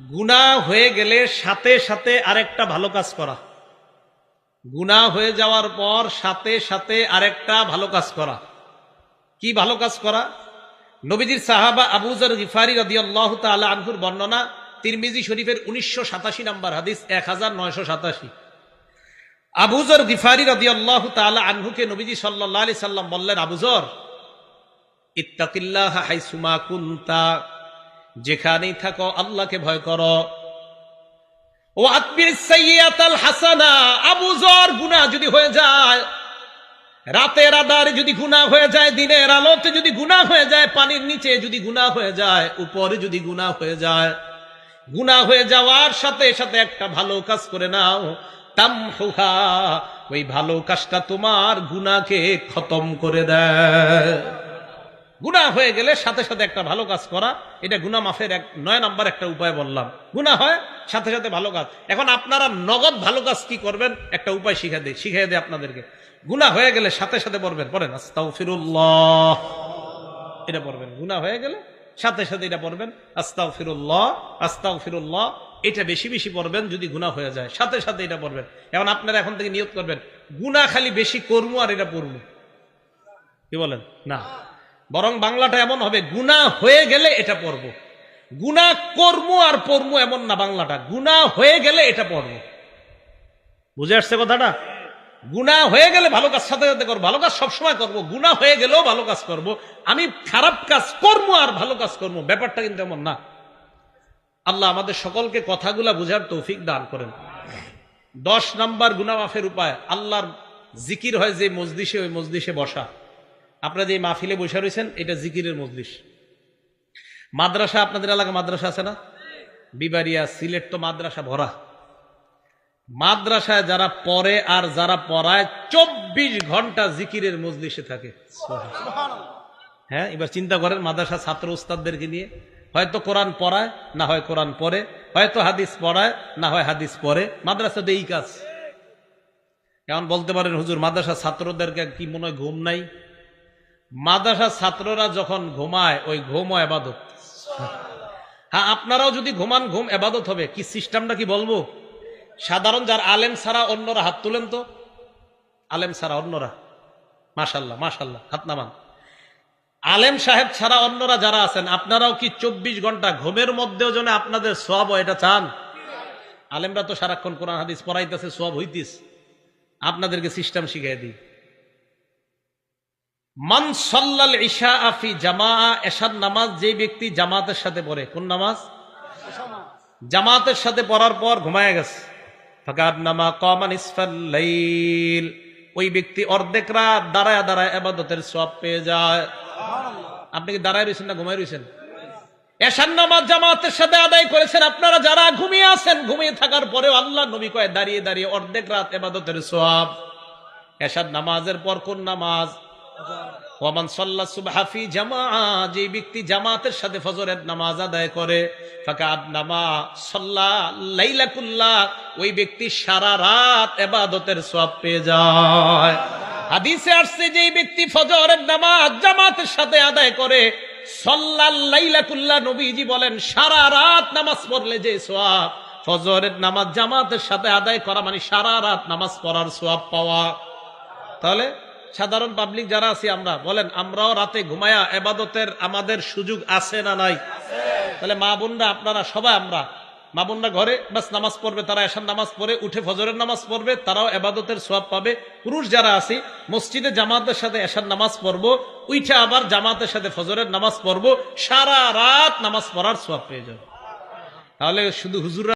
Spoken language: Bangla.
গুণা হয়ে গেলে সাথে সাথে আরেকটা ভালো কাজ করা। গুণা হয়ে যাওয়ার পর সাথে সাথে আরেকটা ভালো কাজ করা। কি ভালো কাজ করা? নবীজির সাহাবা আবুজর গিফারি রদিয়াল্লাহ তাআলা আনহুর বর্ণনা, তিরমিজি শরীফের উনিশশো সাতাশি নাম্বার হাদিস, এক হাজার নয়শো সাতাশি। আবুজর গিফারি রদিয়াল্লাহ তাআলা আনহুকে নবীজি সাল্লাহ আলি সাল্লাম বললেন আবুজর ইত্তাকিল্লাহ হাইসুমা কুন্তা যেখানেই থাকো, আল্লাহকে ভয় করো। ও আত্মীয় সৈয়াতাল হাসানা আবুজর গুনাহ যদি হয়ে যায়, রাতের আধারে যদি গুনাহ হয়ে যায়, দিনের আলোতে যদি গুনাহ হয়ে যায়, পানির নিচে যদি গুনাহ হয়ে যায়, উপরে যদি গুনাহ হয়ে যায়, গুনাহ হয়ে যাওয়ার সাথে সাথে একটা ভালো কাজ করে নাও। তামহুহা, ওই ভালো কাজটা তোমার গুনাহকে খতম করে দেয়। গুণা হয়ে গেলে সাথে সাথে একটা ভালো কাজ করা, এটা গুণা মাফের এক, নয় নাম্বার একটা উপায় বললাম। গুণা হয়, সাথে সাথে ভালো কাজ। এখন আপনারা নগদ ভালো কাজ কি করবেন? একটা উপায় শিখা দেয় শিখিয়ে দেয় আপনাদেরকে। গুণা হয়ে গেলে সাথে সাথে পড়বেন, পড়েন, আস্তাগফিরুল্লাহ। এটা পড়বেন। গুণা হয়ে গেলে সাথে সাথে এটা পড়বেন আস্তাও ফিরুল্লাহ আস্তাও ফিরুল্লাহ এটা বেশি বেশি পড়বেন যদি গুণা হয়ে যায়, সাথে সাথে এটা পড়বেন। এখন আপনারা এখন থেকে নিয়োগ করবেন গুণা খালি বেশি করব আর এটা পড়ব। কি বলেন? না। বরং বাংলাটা এমন হবে গুণা হয়ে গেলে এটা পড়ব। গুণা কর্ম আর পর্ম এমন না বাংলাটা গুণা হয়ে গেলে এটা পড়ব। বুঝে আসছে কথাটা? গুণা হয়ে গেলে ভালো কাজ, সাথে সাথে করব, ভালো কাজ সবসময় করব গুণা হয়ে গেলেও ভালো কাজ করব। আমি খারাপ কাজ করব আর ভালো কাজ করব ব্যাপারটা কিন্তু এমন না। আল্লাহ আমাদের সকলকে কথাগুলা বুঝার তৌফিক দান করেন। দশ নাম্বার গুণা মাফের উপায়, আল্লাহর জিকির হয় যে মজলিসে, ওই মজলিসে বসা। আপনারা যে মাহফিলে বসে রয়েছেন, এটা জিকিরের মজলিস। মাদ্রাসা আপনাদের এলাকা মাদ্রাসা আছে না? বিবারিয়া সিলেট তো মাদ্রাসা ভরা। মাদ্রাসায় যারা পড়ে আর যারা পড়ায়, চব্বিশ ঘণ্টা জিকিরের মজলিসে থাকে। হ্যাঁ এবার চিন্তা করেন মাদ্রাসা ছাত্র উস্তাদদেরকে নিয়ে। হয়তো কোরআন পড়ায়, না হয় কোরআন পড়ে। হয়তো হাদিস পড়ায়, না হয় হাদিস পড়ে। মাদ্রাসাতে এই কাজ। এখন বলতে পারেন, হুজুর মাদ্রাসা ছাত্রদেরকে কি মনে হয় ঘুম নাই? মাদ্রাসা ছাত্ররা যখন ঘুমায়, ওই ঘুম এবাদত। হ্যাঁ আপনারাও যদি ঘুমান, ঘুম এবাদত হবে। কি সিস্টেমটা কি বলব? সাধারণ যার আলেম ছাড়া অন্যরা হাত তুলেন তো? আলেম ছাড়া অন্যরা। মাশাল্লাহ মাশাল্লাহ হাত নামান। আলেম সাহেব ছাড়া অন্যরা যারা আছেন, আপনারাও কি চব্বিশ ঘণ্টা ঘুমের মধ্যেও যেন আপনাদের সব এটা চান? আলেমরা তো সারাক্ষণ কোরআন, হাদিস পড়াইতেছে সব হইতিস। আপনাদেরকে সিস্টেম শিখিয়ে দিই। মান সল্লাল ইশা আফি জামা এসাদ নামাজ যে ব্যক্তি জামাতের সাথে পড়ে কোন নামাজ? জামাতের সাথে পড়ার পর ঘুমায় গেছে। ফাকাদ নামা কমান ইসফাল্লাইল ওই ব্যক্তি অর্ধেক রাত দাঁড়ায় দাঁড়ায় এবাদতের সব পেয়ে যায়। আপনি কি দাঁড়ায় রয়েছেন না ঘুমায় রয়েছেন? এশান নামাজ জামাতের সাথে আদায় করেছেন। আপনারা যারা ঘুমিয়ে আছেন ঘুমিয়ে থাকার পরেও আল্লাহ নবী কয় দাঁড়িয়ে দাঁড়িয়ে অর্ধেক রাত এবাদতের সব এশাদ নামাজের পর কোন নামাজ? জামাতের সাথে যে ব্যক্তি নামাজ জামাতের সাথে আদায় করে নবীজি বলেন, সারা রাত নামাজ পড়লে যে সোয়াব ফজরের নামাজ জামাতের সাথে আদায় করা মানে সারা রাত নামাজ পড়ার সোয়াব পাওয়া। তাহলে সাধারণ পাবলিক যারা আছি আমরা, বলেন, আমরাও রাতে ঘুমায়া এবাদতের আমাদের সুযোগ আছে না নাই? তাহলে মা বোনরা, আপনারা সবাই আমরা, মা বোনরা ঘরে বাস নামাজ পড়বে, তারা এসার নামাজ পড়ে, উঠে ফজরের নামাজ পড়বে, তারাও এবাদতের সোয়াব পাবে। পুরুষ যারা আছি, মসজিদে জামাতের সাথে এসার নামাজ পড়ব উঠে আবার জামাতের সাথে ফজরের নামাজ পড়ব, সারা রাত নামাজ পড়ার সোয়াব পেয়ে যাবে। তাহলে শুধু হুজুরা